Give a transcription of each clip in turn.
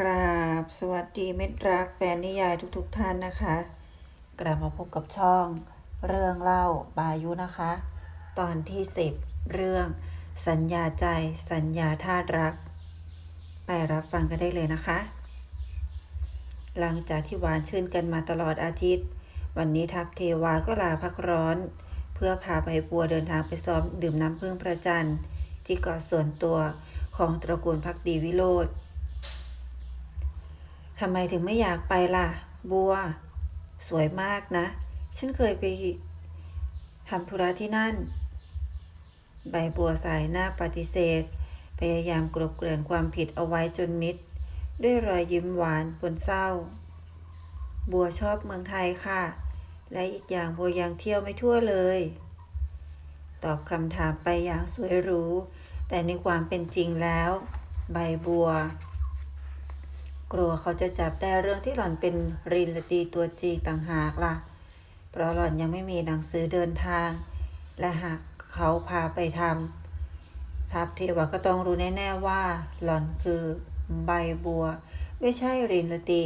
กราบสวัสดีมิตรรักแฟนนิยายทุกๆทท่านนะคะ กลับมาพบกับช่องเรื่องเล่าบายุนะคะ ตอนที่ 10 เรื่อง สัญญาใจสัญญาธาตุรัก ไปรับฟังกันได้เลยนะคะ หลังจากที่หวานชื่นกันมาตลอดอาทิตย์ วันนี้ทัพเทวาก็ลาพักร้อน เพื่อพาใบบัวเดินทางไปซ้อมดื่มน้ำพึ่งพระจันทร์ที่เกาะส่วนตัวของตระกูลพักดีวิโรธ ทำไมถึงไม่อยากไปล่ะ บัว สวยมากนะ ฉันเคยไปทำธุระที่นั่น ใบบัวสายหน้าปฏิเสธ พยายามกลบเกลื่อนความผิดเอาไว้จนมิด ด้วยรอยยิ้มหวานปนเศร้า บัวชอบเมืองไทยค่ะ และอีกอย่างบัวยังเที่ยวไม่ทั่วเลย ตอบคำถามไปอย่างสวยหรู แต่ในความเป็นจริงแล้ว ใบบัว กลัวเขาจะจับได้เรื่องที่หล่อนเป็นรินลตีตัวจริงต่างหากล่ะ เพราะหล่อนยังไม่มีหนังสือเดินทาง และหากเขาพาไปทำทัพเทวาก็ต้องรู้แน่ๆว่า หล่อนคือใบบัว ไม่ใช่รินลตี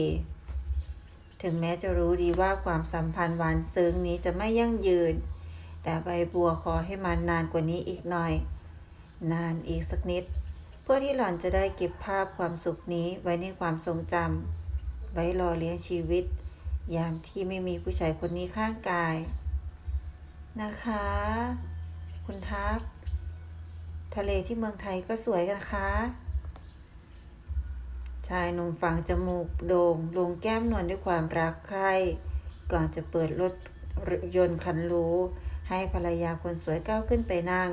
ถึงแม้จะรู้ดีว่าความสัมพันธ์หวานซึ้งนี้จะไม่ยั่งยืน แต่ใบบัวขอให้มันนานกว่านี้อีกหน่อย นานอีกสักนิด พื่อที่หล่อนจะได้เก็บภาพความสุขนี้ไว้ในความทรงจำไว้รอเลี้ยงชีวิต ยามที่ไม่มีผู้ชายคนนี้ข้างกาย นะคะ คุณทัพ ทะเลที่เมืองไทยก็สวยกันคะ ชายหนุ่มฝังจมูกโด่งลงแก้มนวลด้วยความรักใคร่ก่อนจะเปิดรถยนต์คันรูให้ภรรยาคนสวยก้าวขึ้นไปนั่ง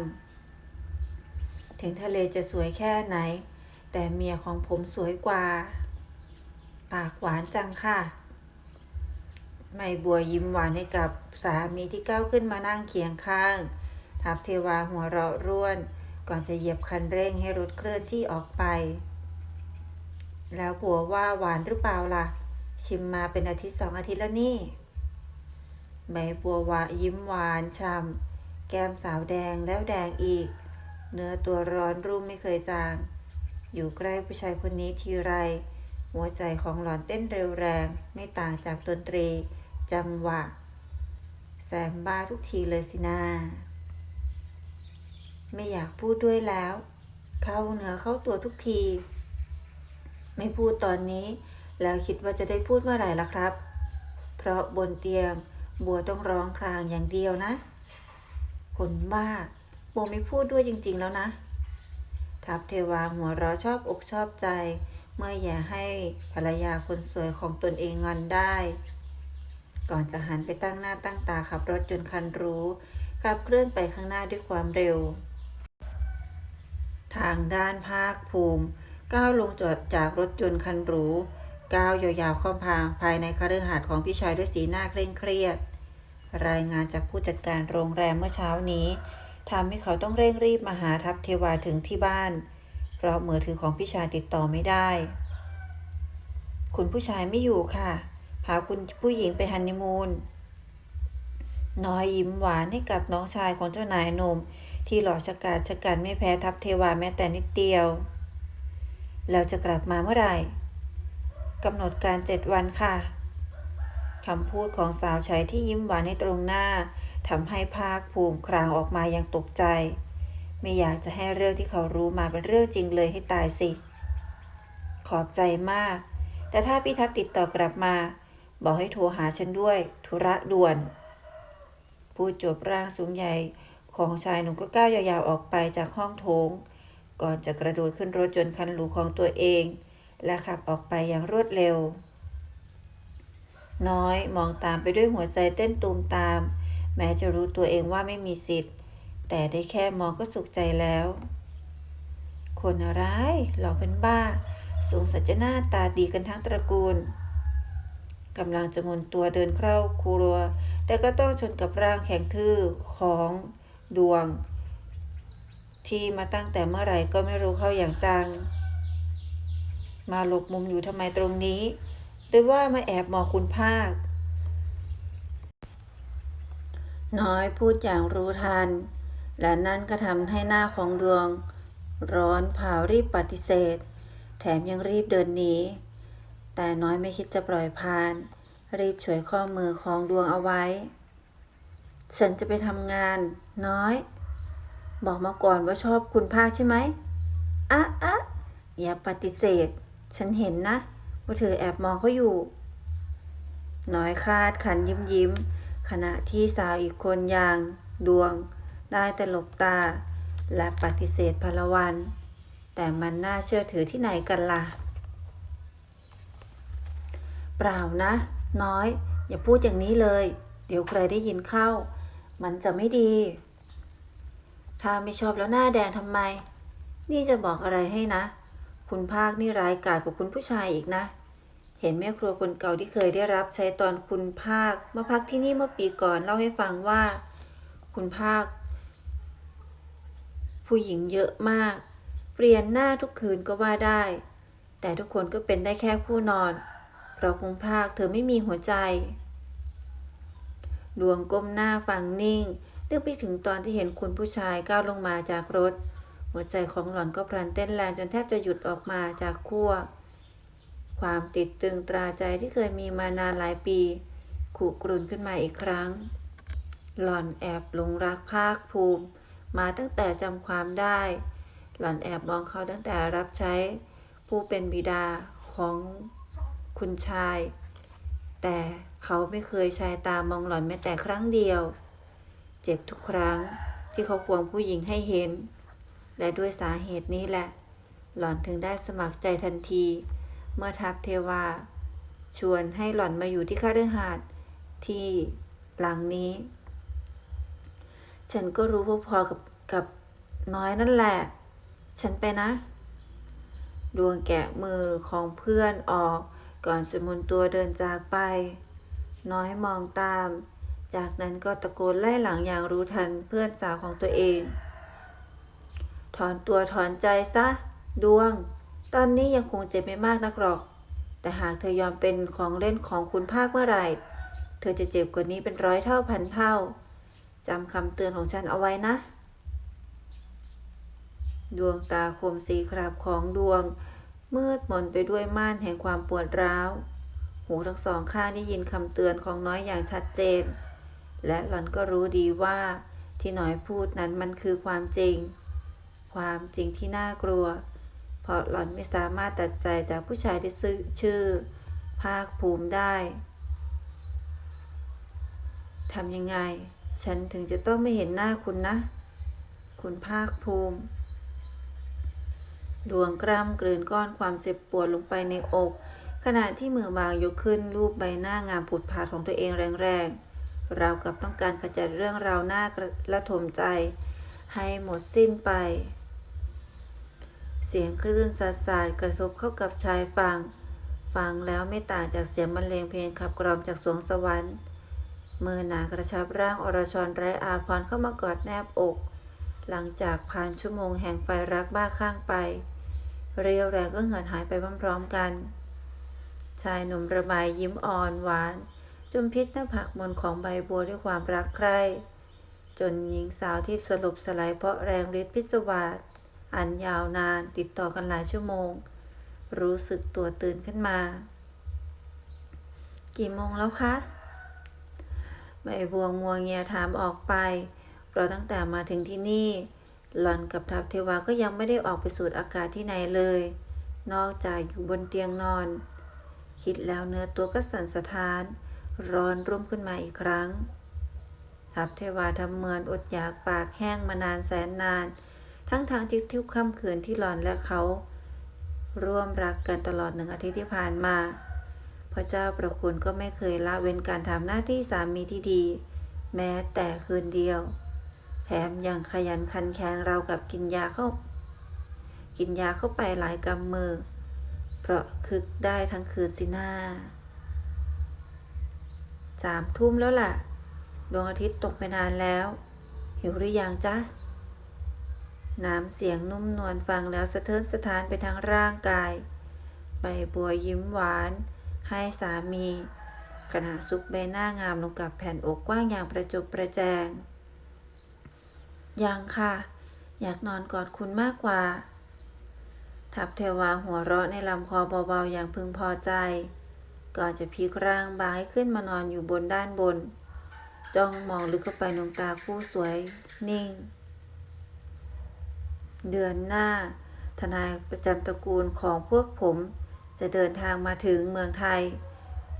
ถึงทะเลจะสวยแค่ไหน แต่เมียของผมสวยกว่า ปากหวานจังค่ะ ไม่บัวยิ้มหวานให้กับสามีที่ก้าวขึ้นมานั่งเคียงข้าง ทับเทวาหัวเราะร่วน ก่อนจะเหยียบคันเร่งให้รถเคลื่อนที่ออกไป แล้วผัวว่าหวานหรือเปล่าล่ะ ชิมมาเป็นอาทิตย์สองอาทิตย์แล้วนี่ใบบัววายิ้มหวานช่ำแก้มสาวแดงแล้วแดงอีก เนื้อตัวร้อนรุ่มไม่เคยจาง อยู่ใกล้ผู้ชายคนนี้ทีไร หัวใจของหลอนเต้นเร็วแรง ไม่ต่างจากดนตรี จังหวะแซมบ้าทุกทีเลยสินา ไม่อยากพูดด้วยแล้ว เข้าเนื้อเข้าตัวทุกที ไม่พูดตอนนี้ แล้วคิดว่าจะได้พูดเมื่อไหร่ล่ะครับ เพราะบนเตียงบัวต้องร้องครางอย่างเดียวนะ คนบ้า โบไม่พูดด้วยจริง ๆ แล้วนะ ทัพเทวาหัวเราะชอบอกชอบใจ เมื่ออย่าให้ภรรยาคนสวยของตนเองงอนได้ ก่อนจะหันไปตั้งหน้าตั้งตาขับรถจนคันรู้ขับเคลื่อนไปข้างหน้าด้วยความเร็ว ทางด้านภาคภูมิ ก้าวลงจอดจากรถยนต์คันหรูก้าวยาวๆเข้ามาภายในคฤหาสน์ของพี่ชายด้วยสีหน้าเคร่งเครียด รายงานจากผู้จัดการโรงแรมเมื่อเช้านี้ ทำให้เขาต้องเร่งรีบมาหาทัพเทวาถึงที่บ้าน เพราะมือถือของพี่ชายติดต่อไม่ได้ คุณผู้ชายไม่อยู่ค่ะ พาคุณผู้หญิงไปฮันนีมูนน้อยยิ้มหวานให้กับน้องชายของเจ้านายหนุ่มที่หล่อชะกาจชะกันไม่แพ้ทัพเทวาแม้แต่นิดเดียวแล้วจะกลับมาเมื่อไหร่กำหนดการเจ็ดวันค่ะคำพูดของสาวใช้ที่ยิ้มหวานในตรงหน้า ทำให้ภาคภูมิครางออกมาอย่างตกใจ ไม่อยากจะให้เรื่องที่เขารู้มาเป็นเรื่องจริงเลยให้ตายสิ ขอบใจมาก แต่ถ้าพี่ทัพติดต่อกลับมา บอกให้โทรหาฉันด้วย ธุระด่วน พูดจบร่างสูงใหญ่ของชายหนุ่มก็ก้าวยาวๆออกไปจากห้องโถง ก่อนจะกระโดดขึ้นรถยนคันหรูของตัวเอง และขับออกไปอย่างรวดเร็ว น้อยมองตามไปด้วยหัวใจเต้นตูมตาม แม้จะรู้ตัวเองว่าไม่มีสิทธิ์ แต่ได้แค่มองก็สุขใจแล้ว คนอะไรหลอกเป็นบ้า สูงสัจหน้าตาดีกันทั้งตระกูลกำลังจะหมุนตัวเดินเข้าครัว แต่ก็ต้องชนกับร่างแข็งทื่อของดวง ที่มาตั้งแต่เมื่อไหร่ก็ไม่รู้เข้าอย่างจัง มาหลบมุมอยู่ทำไมตรงนี้ หรือว่ามาแอบมองคุณภาค น้อยพูดอย่างรู้ทัน และนั่นก็ทำให้หน้าของดวง ร้อนเผารีบปฏิเสธ แถมยังรีบเดินหนีแต่น้อยไม่คิดจะปล่อยผ่าน รีบฉวยข้อมือของดวงเอาไว้ ฉันจะไปทำงาน น้อย บอกมาก่อนว่าชอบคุณภาคใช่ไหมอะอะอย่าปฏิเสธ ฉันเห็นนะ ว่าเธอแอบมองเขาอยู่ น้อยคาดขันยิ้มยิ้ม ขณะที่สาวอีกคนอย่างดวงได้แต่หลบตา และปฏิเสธพลวัน แต่มันน่าเชื่อถือที่ไหนกันล่ะ เปล่านะ น้อย อย่าพูดอย่างนี้เลย เดี๋ยวใครได้ยินเข้า มันจะไม่ดี ถ้าไม่ชอบแล้วหน้าแดงทำไม นี่จะบอกอะไรให้นะ คุณภาคนี่ร้ายกาจกว่าคุณผู้ชายอีกนะ เห็นแม่ครัวคนเก่าที่เคยได้รับใช้ตอนคุณภาคมาพักที่นี่เมื่อปีก่อนเล่าให้ฟังว่า คุณภาค ผู้หญิงเยอะมาก เปลี่ยนหน้าทุกคืนก็ว่าได้ แต่ทุกคนก็เป็นได้แค่ผู้นอน เพราะคุณภาคเธอไม่มีหัวใจ ดวงก้มหน้าฟังนิ่งนึกไปถึงตอนที่เห็นคุณผู้ชายก้าวลงมาจากรถ หัวใจของหล่อนก็พลันเต้นแรงจนแทบจะหยุดออกมาจากขั้ว ความติดตึงตราใจที่เคยมีมานานหลายปีขุกรุนขึ้นมาอีกครั้ง หล่อนแอบหลงรักภาคภูมิ มาตั้งแต่จำความได้ หล่อนแอบมองเขาตั้งแต่รับใช้ ผู้เป็นบิดาของคุณชาย แต่เขาไม่เคยชายตามองหล่อนแม้แต่ครั้งเดียว เจ็บทุกครั้งที่เขาควงผู้หญิงให้เห็น และด้วยสาเหตุนี้แหละ หล่อนถึงได้สมัครใจทันที เมื่อทัพเทวา ชวนให้หล่อนมาอยู่ที่คฤหาสน์ที่หลังนี้ ฉันก็รู้พอๆกับกับน้อยนั่นแหละ ฉันไปนะ ดวงแกะมือของเพื่อนออกก่อนจะมุนตัวเดินจากไป น้อยมองตาม จากนั้นก็ตะโกนไล่หลังอย่างรู้ทันเพื่อนสาวของตัวเอง ถอนตัวถอนใจซะ ดวง ตอนนี้ยังคงเจ็บไม่มากนักหรอก แต่หากเธอยอมเป็นของเล่นของคุณภาคเมื่อไหร่ เธอจะเจ็บกว่านี้เป็นร้อยเท่าพันเท่าจำคำเตือนของฉันเอาไว้นะ ดวงตาคมสีคราบของดวง มืดมนไปด้วยม่านแห่งความปวดร้าว หูทั้งสองข้างได้ยินคำเตือนของน้อยอย่างชัดเจน และหล่อนก็รู้ดีว่าที่น้อยพูดนั้นมันคือความจริง ความจริงที่น่ากลัว เพราะหล่อนไม่สามารถตัดใจจากผู้ชายที่ซื่อชื่อ ภาคภูมิได้ทำยังไง ฉันถึงจะต้องไม่เห็นหน้าคุณนะ คุณภาคภูมิ ดวงกล้ำกลืนก้อนความเจ็บปวดลงไปในอก ขณะที่มือบางยกขึ้นรูปใบหน้างามผุดผาดของตัวเองแรงๆ ราวกับต้องการขจัดเรื่องราวหน้ากระทมใจ ให้หมดสิ้นไป สียงคลื่นสาดสาดกระทบเข้ากับชายฝั่งฟังแล้วไม่ต่างจากเสียงบรรเลงเพลงขับกล่อมจากสวงสวรรค์ มือหนากระชับร่างอรชรไร้อาพรเข้ามากอดแนบอก หลังจากผ่านชั่วโมงแห่งไฟรักบ้าข้างไป เรียวแรงก็เหือดหายไปพร้อมๆกัน ชายหนุ่มระบายยิ้มอ่อนหวานจนพิษหน้าผากมนของใบบัวด้วยความรักใคร่จนหญิงสาวที่สลบสลายเพราะแรงฤทธิ์พิศวาส อันยาวนานติดต่อกันหลายชั่วโมง รู้สึกตัวตื่นขึ้นมา กี่โมงแล้วคะใบบัวงัวเงียถามออกไปเพราะตั้งแต่มาถึงที่นี่ หล่อนกับทัพเทวาก็ยังไม่ได้ออกไปสูดอากาศที่ไหนเลย นอกจากอยู่บนเตียงนอน คิดแล้วเนื้อตัวก็สั่นสะท้าน ร้อนรุ่มขึ้นมาอีกครั้ง ทัพเทวาทำเหมือนอดอยากปากแห้งมานานแสนนาน ทั้งทางที่ทุกค่ำคืนที่หลอนและเขา ร่วมรักกันตลอดหนึ่งอาทิตย์ที่ผ่านมา พระเจ้าประคุณก็ไม่เคยละเว้นการทำหน้าที่สามีที่ดี แม้แต่คืนเดียว แถมยังขยันขันแข็งเรากับกินยาเข้า กินยาเข้าไปหลายกำมือ เพราะคึกได้ทั้งคืนสินาสามทุ่มแล้วล่ะ ดวงอาทิตย์ตกไปนานแล้ว หิวหรือยังจ๊ะ น้ำเสียงนุ่มนวลฟังแล้วสะเทินสะท้านไปทั้งร่างกาย ใบบัวยิ้มหวาน ให้สามีขณะซุกใบหน้างามลงกับแผ่นอกกว้างอย่างประจบประแจง ยังค่ะ อยากนอนกอดคุณมากกว่า ทับเทวาหัวเราะในลำคอเบาๆอย่างพึงพอใจ ก่อนจะพลิกร่างบางให้ขึ้นมานอนอยู่บนด้านบน จ้องมองลึกเข้าไปดวงตาคู่สวย นิ่ง เดือนหน้า ทนายประจำตระกูลของพวกผม จะเดินทางมาถึงเมืองไทย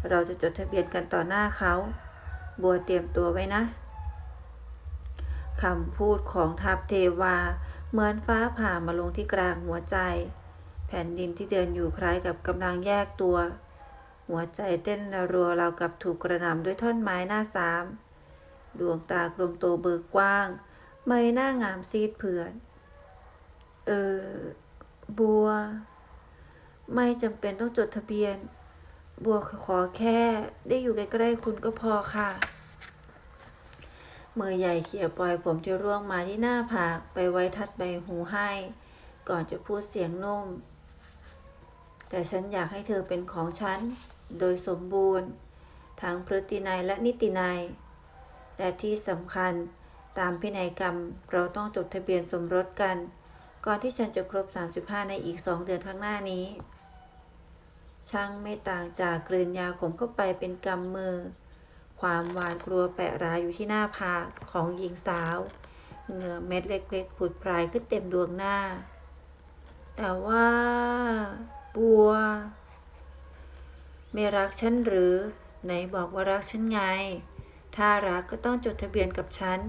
เราจะจดทะเบียนกันต่อหน้าเขา บัวเตรียมตัวไว้นะคำพูดของทัพเทวา เหมือนฟ้าผ่ามาลงที่กลางหัวใจ แผ่นดินที่เดินอยู่คล้ายกับกำลังแยกตัว หัวใจเต้นรัวราวกับถูกกระหน่ำด้วยท่อนไม้หน้าสาม ดวงตากลมโตเบิกกว้างใบหน้างามซีดเผือน เออบัว ไม่จำเป็นต้องจดทะเบียน บัวขอแค่ ได้อยู่ใกล้ๆคุณก็พอค่ะ มือใหญ่เขี่ยปล่อยผมที่ร่วงมาที่หน้าผากไปไว้ทัดใบหูให้ ก่อนจะพูดเสียงนุ่ม แต่ฉันอยากให้เธอเป็นของฉัน โดยสมบูรณ์ ทั้งพฤตินัยและนิตินัย และที่สำคัญตามพินัยกรรมเราต้องจดทะเบียนสมรสกัน ก่อนที่ฉันจะครบ 35 ในอีกสองเดือนข้างหน้านี้ ช่างไม่ต่างจากกลืนยาขมเข้าไปเป็นกำมือ ความหวาดกลัวแปะราอยู่ที่หน้าผากของหญิงสาวเหงื่อเม็ดเล็กๆผุดพรายขึ้นเต็มดวงหน้า แต่ว่าบัว ไม่รักฉันหรือ ไหนบอกว่ารักฉันไง ถ้ารักก็ต้องจดทะเบียนกับฉัน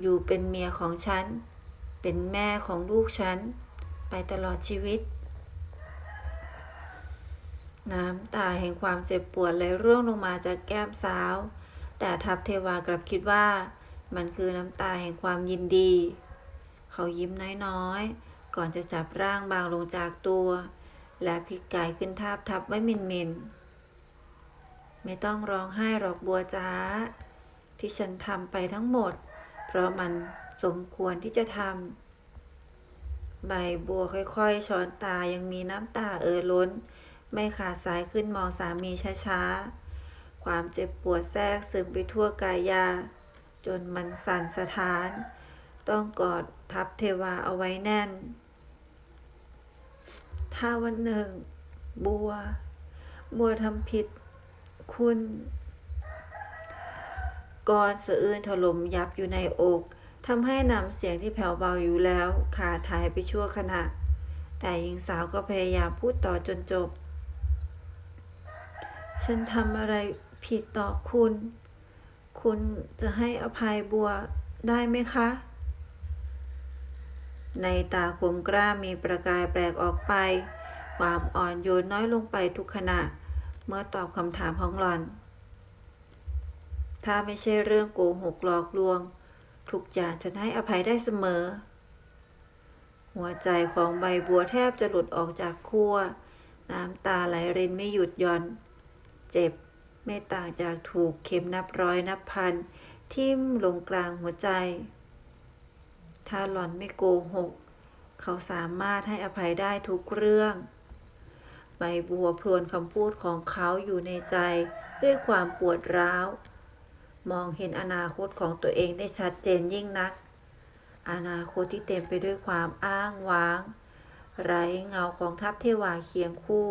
อยู่เป็นเมียของฉัน เป็นแม่ของลูกฉัน ไปตลอดชีวิต น้ำตาแห่งความเจ็บปวดไหลร่วงลงมาจากแก้มสาว แต่ทัพเทวากลับคิดว่า มันคือน้ำตาแห่งความยินดี เขายิ้มน้อยๆ ก่อนจะจับร่างบางลงจากตัว และพลิกกายขึ้นทาบทับไว้มินมินไม่ต้องร้องไห้หรอกบัวจ้า ที่ฉันทำไปทั้งหมด เพราะมันสมควรที่จะทำใบบัวค่อยๆ ช้อนตายังมีน้ำตาเอ่อล้น ไม่ขาดสายขึ้นมองสามีช้าๆ ความเจ็บปวดแทรกซึมไปทั่วกายา จนมันสั่นสะท้าน ต้องกอดทับเทวาเอาไว้แน่น ถ้าวันหนึ่ง บัว บัวทำผิดคุณ กรสะอื้นถล่มยับอยู่ในอกทำให้นำเสียงที่แผ่วเบาอยู่แล้ว ขาดหายไปชั่วขณะ แต่หญิงสาวก็พยายามพูดต่อจนจบ ฉันทำอะไรผิดต่อคุณ คุณจะให้อภัยบัวได้ไหมคะ ในตาคมกล้ามีประกายแปลกออกไป ความอ่อนโยนน้อยลงไปทุกขณะ เมื่อตอบคำถามของหล่อน ถ้าไม่ใช่เรื่องโกหกหลอกลวง ทุกอย่างฉันให้อภัยได้เสมอ หัวใจของใบบัวแทบจะหลุดออกจากขั้วน้ำตาไหลรินไม่หยุดย่อน เจ็บไม่ต่างจากถูกเข็มนับร้อยนับพัน ทิ่มลงกลางหัวใจ ถ้าหล่อนไม่โกหก เขาสามารถให้อภัยได้ทุกเรื่อง ใบบัวพรวนคำพูดของเขาอยู่ในใจด้วยความปวดร้าว มองเห็นอนาคตของตัวเองได้ชัดเจนยิ่งนัก อนาคตที่เต็มไปด้วยความอ้างว้าง ไร้เงาของทัพเทวาเคียงคู่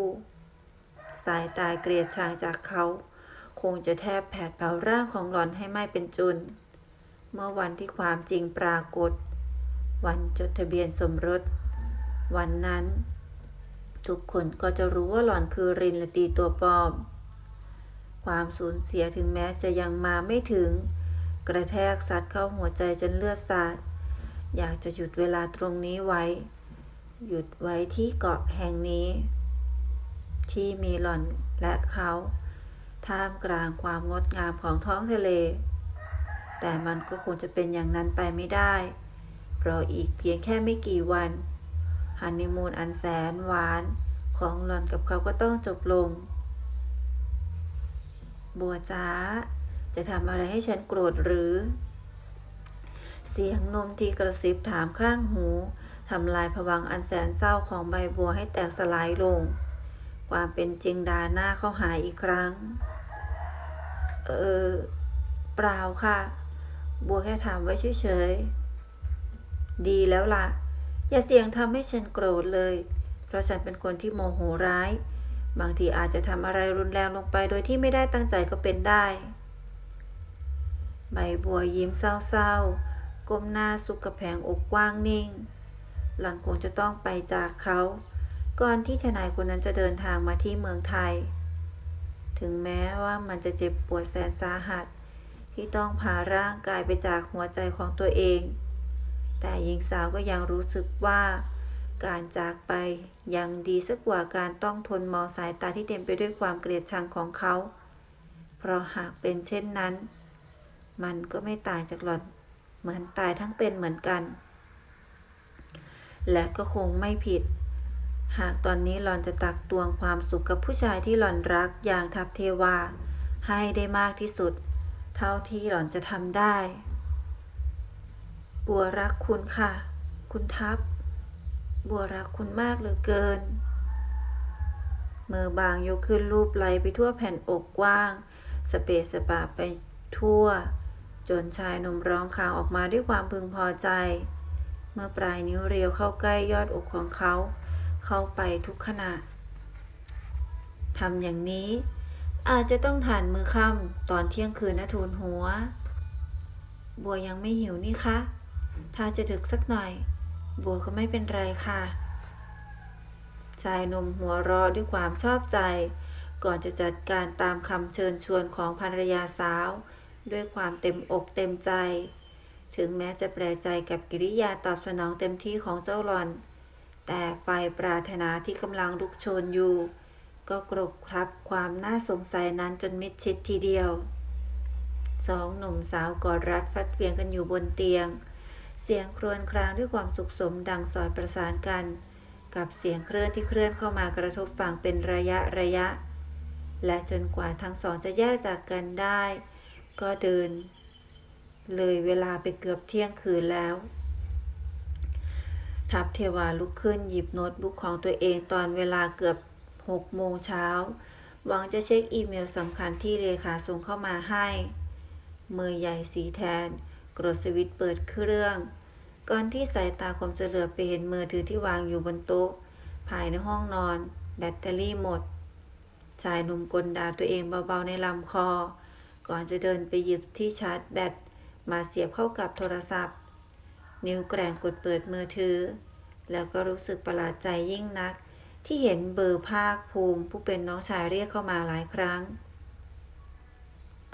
สายตาเกลียดชังจากเขา คงจะแทบแผดเผาร่างของหลอนให้ไหม้เป็นจุน เมื่อวันที่ความจริงปรากฏ วันจดทะเบียนสมรส วันนั้น ทุกคนก็จะรู้ว่าหลอนคือรินละตีตัวปลอม ความสูญเสียถึงแม้จะยังมาไม่ถึง กระแทกซัดเข้าหัวใจจนเลือดสาด อยากจะหยุดเวลาตรงนี้ไว้ หยุดไว้ที่เกาะแห่งนี้ ที่มีหล่อนและเขาท่ามกลางความงดงามของท้องทะเล แต่มันก็คงจะเป็นอย่างนั้นไปไม่ได้ เพราะอีกเพียงแค่ไม่กี่วันฮันนีมูนอันแสนหวานของหล่อนกับเขาก็ต้องจบลง บัวจ้า จะทำอะไรให้ฉันโกรธหรือ เสียงนมที่กระซิบถามข้างหูทำลายผวังอันแสนเศร้าของใบบัวให้แตกสลายลง ความเป็นจริงดาหน้าเข้าหายอีกครั้ง เออ เปล่าค่ะ บัวแค่ถามไว้เฉยๆ ดีแล้วล่ะ อย่าเสี่ยงทำให้ฉันโกรธเลย เพราะฉันเป็นคนที่โมโหร้าย บางทีอาจจะทำอะไรรุนแรงลงไปโดยที่ไม่ได้ตั้งใจก็เป็นได้ ใบบัวยิ้มเศร้าๆ ก้มหน้าซุกกับแผงอกกว้างนิ่ง หล่อนคงจะต้องไปจากเขา ก่อนที่ทนายคนนั้นจะเดินทางมาที่เมืองไทย ถึงแม้ว่ามันจะเจ็บปวดแสนสาหัส ที่ต้องพาร่างกายไปจากหัวใจของตัวเอง แต่หญิงสาวก็ยังรู้สึกว่า การจากไปยังดีสักกว่าการต้องทนมองสายตาที่เต็มไปด้วยความเกลียดชังของเขา เพราะหากเป็นเช่นนั้น มันก็ไม่ต่างจากหล่อนเหมือนตายทั้งเป็นเหมือนกัน และก็คงไม่ผิด หากตอนนี้หล่อนจะตักตวงความสุขกับผู้ชายที่หล่อนรักอย่างทัพเทวา ให้ได้มากที่สุด เท่าที่หล่อนจะทำได้ บัวรักคุณค่ะ คุณทัพ บัวรักคุณมากเหลือเกิน มือบางยกขึ้นรูปไหลไปทั่วแผ่นอกกว้าง สเปซสปาไปทั่ว จนชายหนุ่มร้องคางออกมาด้วยความพึงพอใจ เมื่อปลายนิ้วเรียวเข้าใกล้ยอดอกของเขา เข้าไปทุกขณะทำอย่างนี้อาจจะต้องทานมือค่ำตอนเที่ยงคืนนะทูลหัว บัวยังไม่หิวนี่คะ ถ้าจะดึกสักหน่อย บัวก็ไม่เป็นไรค่ะชายหนุ่มหัวเรอด้วยความชอบใจ ก่อนจะจัดการตามคำเชิญชวนของภรรยาสาว ด้วยความเต็มอกเต็มใจ ถึงแม้จะแปลใจกับกิริยาตอบสนองเต็มที่ของเจ้าหลอน แต่ไฟปรารถนาที่กำลังลุกโชนอยู่ ก็กรบครับความน่าสงสัยนั้นจนมิดชิดทีเดียวสองหนุ่มสาวกอดรัดฟัดเฟียงกันอยู่บนเตียง สียงครวญครางด้วยความสุขสมดังสอดประสานกัน กับเสียงเคลื่อนที่เคลื่อนเข้ามากระทบฝั่งเป็นระยะระยะ และจนกว่าทั้งสองจะแยกจากกันได้ ก็เดิน เลยเวลาไปเกือบเที่ยงคืนแล้ว ทัพเทวาลุกขึ้นหยิบโน้ตบุ๊กของตัวเองตอนเวลาเกือบหกโมงเช้า หวังจะเช็คอีเมลสำคัญที่เลขาส่งเข้ามาให้ มือใหญ่สีแทน กดสวิตช์เปิดเครื่อง ก่อนที่สายตาคมจะเหลือบไปเห็นมือถือที่วางอยู่บนโต๊ะ ภายในห้องนอน แบตเตอรี่หมด ชายหนุ่มกลด่าตัวเองเบาๆในลำคอ ก่อนจะเดินไปหยิบที่ชาร์จแบตมาเสียบเข้ากับโทรศัพท์ นิ้วแกร่งกดเปิดมือถือ แล้วก็รู้สึกประหลาดใจยิ่งนัก ที่เห็นเบอร์ภาคภูมิ ผู้เป็นน้องชายเรียกเข้ามาหลายครั้ง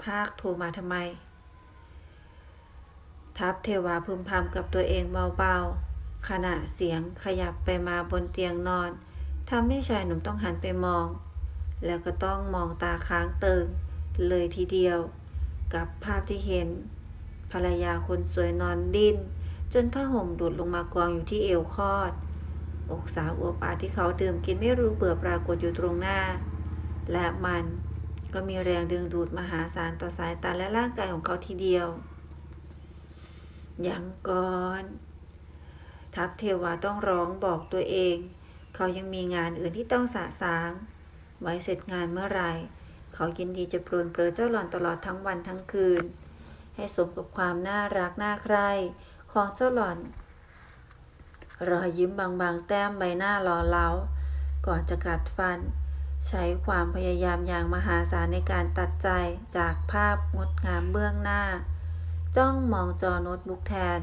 ภาคโทรมาทำไม ทัพเทวาพึมพำกับตัวเองเบาๆ ขณะเสียงขยับไปมาบนเตียงนอนทำให้ชายหนุ่มต้องหันไปมอง แล้วก็ต้องมองตาค้างเติงเลยทีเดียว กับภาพที่เห็น ภรรยาคนสวยนอนดิ้น จนผ้าห่มดูดลงมากองอยู่ที่เอวคอด อกสาวอวบอาที่เขาดื่มกินไม่รู้เบื่อปรากฏอยู่ตรงหน้า และมันก็มีแรงดึงดูดมหาศาลต่อสายตาและร่างกายของเขาทีเดียว ยังก่อน ทัพเทวาต้องร้องบอกตัวเอง เขายังมีงานอื่นที่ต้องสะสาง ไว้เสร็จงานเมื่อไรเขายินดีจะปรนเปรอเจ้าหล่อนตลอดทั้งวันทั้งคืน ให้สมกับความน่ารักน่าใคร่ของเจ้าหล่อน รอยยิ้มบางๆ แต้มใบหน้าหล่อเหลาก่อนจะกัดฟัน ใช้ความพยายามอย่างมหาศาลในการตัดใจจากภาพงดงามเบื้องหน้า จ้องมองจอโน้ตบุ๊กแทน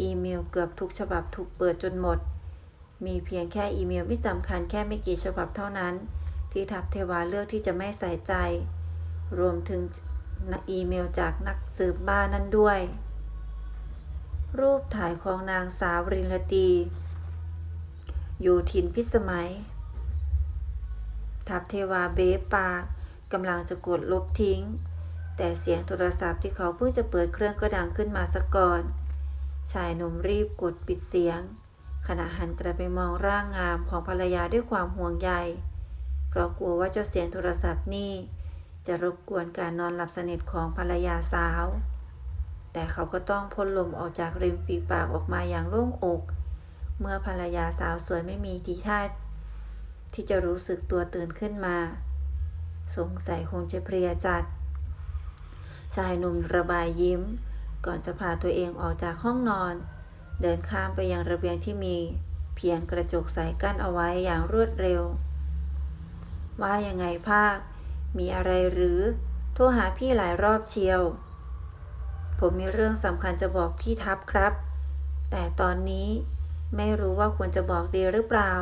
อีเมลเกือบทุกฉบับถูกเปิดจนหมด มีเพียงแค่อีเมลที่สำคัญแค่ไม่กี่ฉบับเท่านั้น ที่ทัพเทวาเลือกที่จะไม่ใส่ใจ รวมถึงอีเมลจากนักสืบบ้านนั้นด้วย รูปถ่ายของนางสาวรินลตี อยู่ทินพิสมัย ทัพเทวาเบปากกำลังจะกดลบทิ้ง แต่เสียงโทรศัพท์ที่เขาเพิ่งจะเปิดเครื่องก็ดังขึ้นมาสักก่อน ชายหนุ่มรีบกดปิดเสียง ขณะหันกลับไปมองร่างงามของภรรยาด้วยความห่วงใย เพราะกลัวว่าเจ้าเสียงโทรศัพท์นี่ จะรบกวนการนอนหลับสนิทของภรรยาสาว แต่เขาก็ต้องพ่นลมออกจากริมฝีปากออกมาอย่างโล่งอก เมื่อภรรยาสาวสวยไม่มีทีท่าที่จะรู้สึกตัวตื่นขึ้นมา สงสัยคงจะเพลียจัด ชายหนุ่มระบายยิ้ม ก่อนจะพาตัวเองออกจากห้องนอน เดินข้ามไปยังระเบียงที่มี เพียงกระจกใสกั้นเอาไว้อย่างรวดเร็ว ว่ายังไงภาค มีอะไรหรือ โทรหาพี่หลายรอบเชียว ผมมีเรื่องสำคัญจะบอกพี่ทัพครับ แต่ตอนนี้ไม่รู้ว่าควรจะบอกดีหรือเปล่า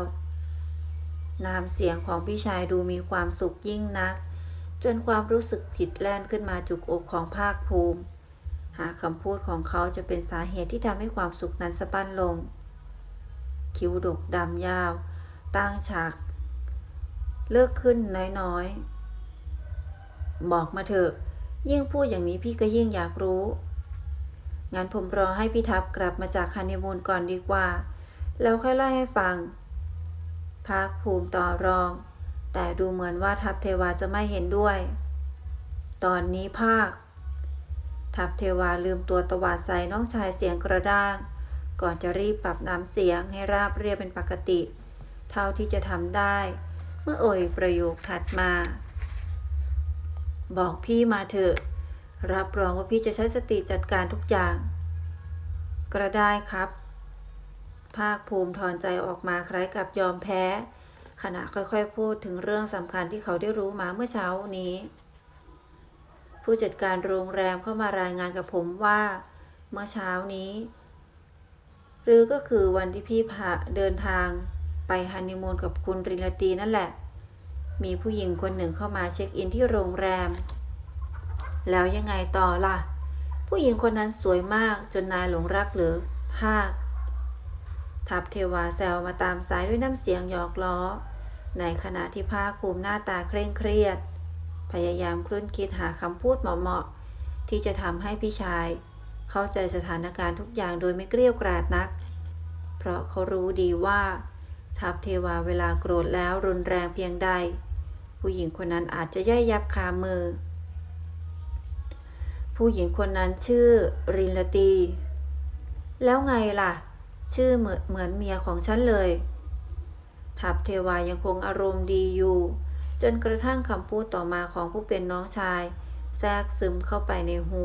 น้ำเสียงของพี่ชายดูมีความสุขยิ่งนัก จนความรู้สึกผิดแล่นขึ้นมาจุกอกของภาคภูมิ หาคำพูดของเขาจะเป็นสาเหตุที่ทำให้ความสุขนั้นสะบั้นลง คิ้วดกดำยาว ตั้งฉาก เลิกขึ้นน้อยๆ บอกมาเถอะ ยิ่งพูดอย่างนี้พี่ก็ยิ่งอยากรู้ งั้นผมรอให้พี่ทัพกลับมาจากฮันนีมูนก่อนดีกว่า แล้วค่อยเล่าให้ฟัง ภาคภูมิต่อรอง แต่ดูเหมือนว่าทัพเทวาจะไม่เห็นด้วย ตอนนี้ภาค ทัพเทวาลืมตัวตวาดใส่น้องชายเสียงกระด้าง ก่อนจะรีบปรับน้ำเสียงให้ราบเรียบเป็นปกติ เท่าที่จะทำได้ เมื่อเอ่ยประโยคถัดมา บอกพี่มาเถอะ รับรองว่าพี่จะใช้สติจัดการทุกอย่าง กระได้ครับภาคภูมิถอนใจออกมาคล้ายกับยอมแพ้ ขณะค่อยๆ พูดถึงเรื่องสำคัญที่เขาได้รู้มาเมื่อเช้านี้ ผู้จัดการโรงแรมเข้ามารายงานกับผมว่า เมื่อเช้านี้ หรือก็คือวันที่พี่พาเดินทางไปฮันนีมูนกับคุณริลตีนั่นแหละ มีผู้หญิงคนหนึ่งเข้ามาเช็คอินที่โรงแรม แล้วยังไงต่อล่ะ ผู้หญิงคนนั้นสวยมากจนนายหลงรักหรือภาคทัพเทวาแซวมาตามสายด้วยน้ำเสียงหยอกล้อ ในขณะที่ภาคภูมิหน้าตาเคร่งเครียด พยายามคลุ้นคิดหาคำพูดเหมาะๆที่จะทำให้พี่ชาย เข้าใจสถานการณ์ทุกอย่างโดยไม่เกลี้ยวกราดนัก เพราะเขารู้ดีว่า ทัพเทวาเวลาโกรธแล้วรุนแรงเพียงใด ผู้หญิงคนนั้นอาจจะย่อยยับคามือ ผู้หญิงคนนั้นชื่อรินลตี แล้วไงล่ะ ชื่อเหมือนเหมือนเมียของฉันเลย ทัพเทวายังคงอารมณ์ดีอยู่ จนกระทั่งคำพูดต่อมาของผู้เป็นน้องชาย แทรกซึมเข้าไปในหู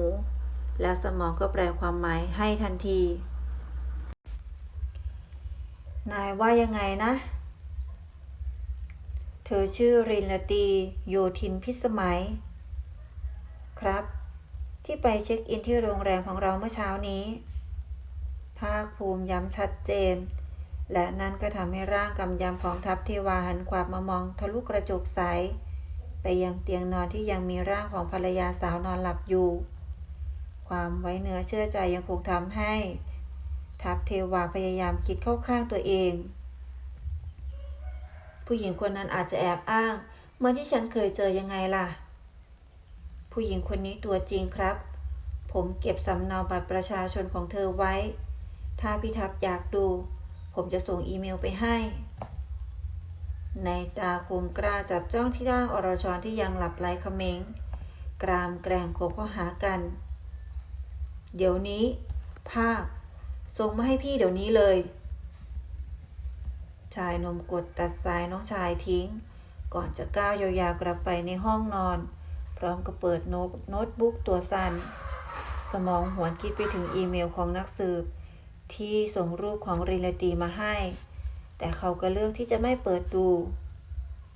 และสมองก็แปลความหมายให้ทันที นายว่ายังไงนะ เธอชื่อรินลตีโยทินพิสมัย ครับ ที่ไปเช็คอินที่โรงแรมของเราเมื่อเช้านี้ ภาคภูมิย้ำชัดเจน และนั่นก็ทำให้ร่างกำยำของทัพเทวาหันขวาบมามองทะลุกระจกใส ไปยังเตียงนอนที่ยังมีร่างของภรรยาสาวนอนหลับอยู่ ความไว้เนื้อเชื่อใจยังคงทำให้ ทัพเทวาพยายามคิดเข้าข้างตัวเอง ผู้หญิงคนนั้นอาจจะแอบอ้าง เมื่อที่ฉันเคยเจอยังไงล่ะ ผู้หญิงคนนี้ตัวจริงครับ ผมเก็บสำเนาบัตรประชาชนของเธอไว้ ถ้าพี่ทัพอยากดู ผมจะส่งอีเมลไปให้ในตาคมกล้าจับจ้องที่ร่างอรชรที่ยังหลับไหลเขมง กรามแกร่งโคบเข้าหากัน เดี๋ยวนี้ ภาคส่งมาให้พี่เดี๋ยวนี้เลย ชายนมกดตัดสายน้องชายทิ้ง ก่อนจะก้าวยาวๆกลับไปในห้องนอน พร้อมกับเปิดโน้ตโน้ตบุ๊กตัวสั่น สมองหวนคิดไปถึงอีเมลของนักสืบ ที่ส่งรูปของริลตีมาให้ แต่เขาก็เลือกที่จะไม่เปิดดู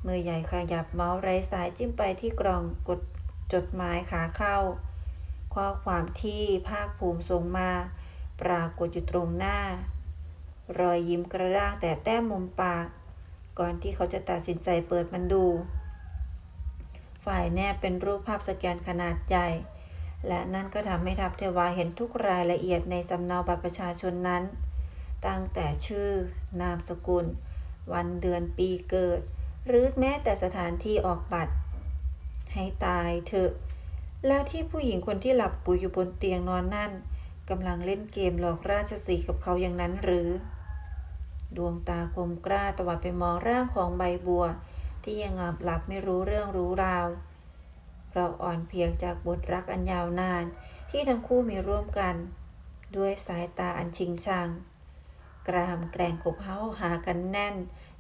มือใหญ่ขยับเมาส์ไร้สายจิ้มไปที่กล่องกดจดหมายขาเข้า ข้อความที่ภาคภูมิส่งมา ปรากฏอยู่ตรงหน้า รอยยิ้มกระด้างแต่แต้มมุมปาก ก่อนที่เขาจะตัดสินใจเปิดมันดู ฝ่ายแนบเป็นรูปภาพสแกนขนาดใหญ่ และนั่นก็ทำให้ทัพเทวาเห็นทุกรายละเอียดในสำเนาบัตรประชาชนนั้น ตั้งแต่ชื่อนามสกุล วันเดือนปีเกิด หรือแม้แต่สถานที่ออกบัตร ให้ตายเถอะ แล้วที่ผู้หญิงคนที่หลับปุ๋ยอยู่บนเตียงนอนนั่นกำลังเล่นเกมหลอกราชสีกับเขาอย่างนั้นหรือ ดวงตาคมกล้าตวัดไปมองร่างของใบบัว ที่ยังหลับหลับไม่รู้เรื่องรู้ราว เราอ่อนเพลียงจากบทรักอันยาวนาน ที่ทั้งคู่มีร่วมกัน ด้วยสายตาอันชิงชัง กรามแกร่งขบเฮ้าหากันแน่น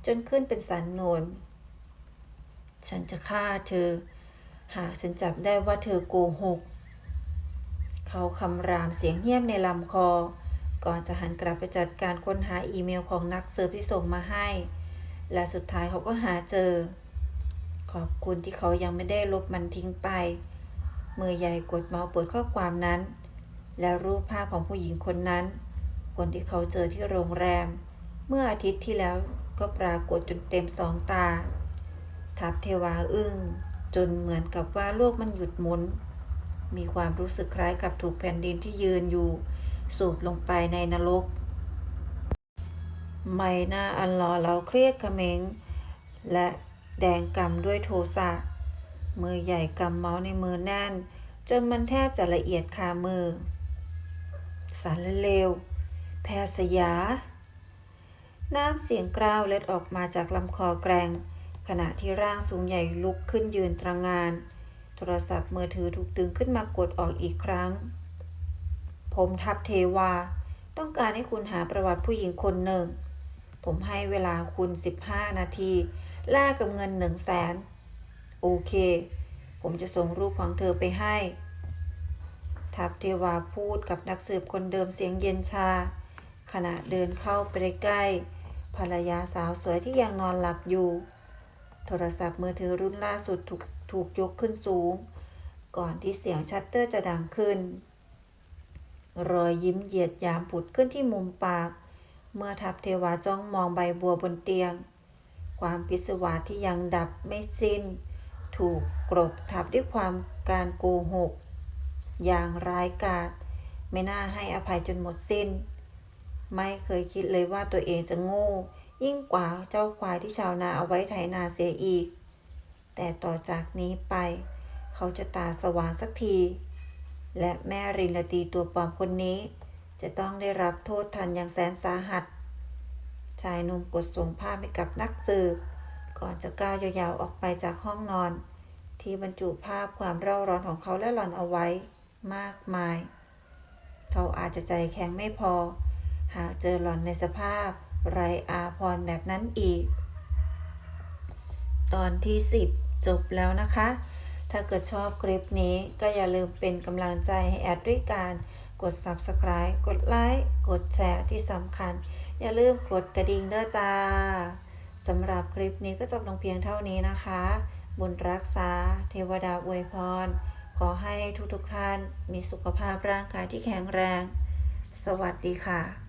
จนขึ้นเป็นสันโนน ฉันจะฆ่าเธอ หากฉันจับได้ว่าเธอโกหก เขาคำรามเสียงเงียบในลำคอ ก่อนจะหันกลับไปจัดการค้นหาอีเมลของนักเสิร์ฟที่ส่งมาให้ และสุดท้ายเขาก็หาเจอ อบคุณที่เขายังไม่ได้ลบมันทิ้งไป มือใหญ่กดเมาส์เปิดข้อความนั้น และรูปภาพของผู้หญิงคนนั้น คนที่เขาเจอที่โรงแรม เมื่ออาทิตย์ที่แล้วก็ปรากฏจนเต็มสองตา ทัพเทวาอึ้ง จนเหมือนกับว่าโลกมันหยุดหมุน มีความรู้สึกคล้ายกับถูกแผ่นดินที่ยืนอยู่ สูบลงไปในนรกไม่น่าอันหล่อเราเครียดกระเมงและ แดงกำด้วยโทสะมือใหญ่กำเมาส์ในมือแน่น จนมันแทบจะละเอียดคามือ สารเลว แพสยา น้ำเสียงกร้าวเล็ดออกมาจากลำคอแกรง ขณะที่ร่างสูงใหญ่ลุกขึ้นยืนตรงงาน โทรศัพท์มือถือถูกดึงขึ้นมากดออกอีกครั้ง ผมทับเทวา ต้องการให้คุณหาประวัติผู้หญิงคนหนึ่ง ผมให้เวลาคุณ 15 นาที แลกกับเงินหนึ่งแสนโอเค ผมจะส่งรูปของเธอไปให้ ทัพเทวาพูดกับนักสืบคนเดิมเสียงเย็นชา ขณะเดินเข้าไปใกล้ ภรรยาสาวสวยที่ยังนอนหลับอยู่ โทรศัพท์มือถือรุ่นล่าสุดถูกถูกยกขึ้นสูง ก่อนที่เสียงชัตเตอร์จะดังขึ้น รอยยิ้มเหยียดยามผุดขึ้นที่มุมปาก เมื่อทัพเทวาจ้องมองใบบัวบนเตียง ความพิศวาสที่ยังดับไม่สิ้น ถูกกลบทับด้วยความการโกหก อย่างร้ายกาจไม่น่าให้อภัยจนหมดสิ้น ไม่เคยคิดเลยว่าตัวเองจะโง่ ยิ่งกว่าเจ้าควายที่ชาวนาเอาไว้ไถนาเสียอีก แต่ต่อจากนี้ไป เขาจะตาสว่างสักที และแม่รินลตีตัวปลอมคนนี้ จะต้องได้รับโทษทันอย่างแสนสาหัสายหนุ่มกดส่งภาพให้กับนักสืบ ก่อนจะก้าวยาวๆออกไปจากห้องนอน ที่บรรจุภาพความเร่าร้อนของเขาและหลอนเอาไว้ มากมาย เขาอาจจะใจแข็งไม่พอ หากเจอหลอนในสภาพ ไรอาพรแบบนั้นอีก ตอนที่ 10 จบแล้วนะคะ ถ้าเกิดชอบคลิปนี้ก็อย่าลืมเป็นกำลังใจให้แอดด้วยการกด Subscribe กดไลค์ กดแชร์ที่สำคัญ อย่าลืมกดกระดิ่งเด้อจ้าสำหรับคลิปนี้ก็จบลงเพียงเท่านี้นะคะ บุญรักษา เทวดาอวยพร ขอให้ทุกๆท่านมีสุขภาพร่างกายที่แข็งแรง สวัสดีค่ะ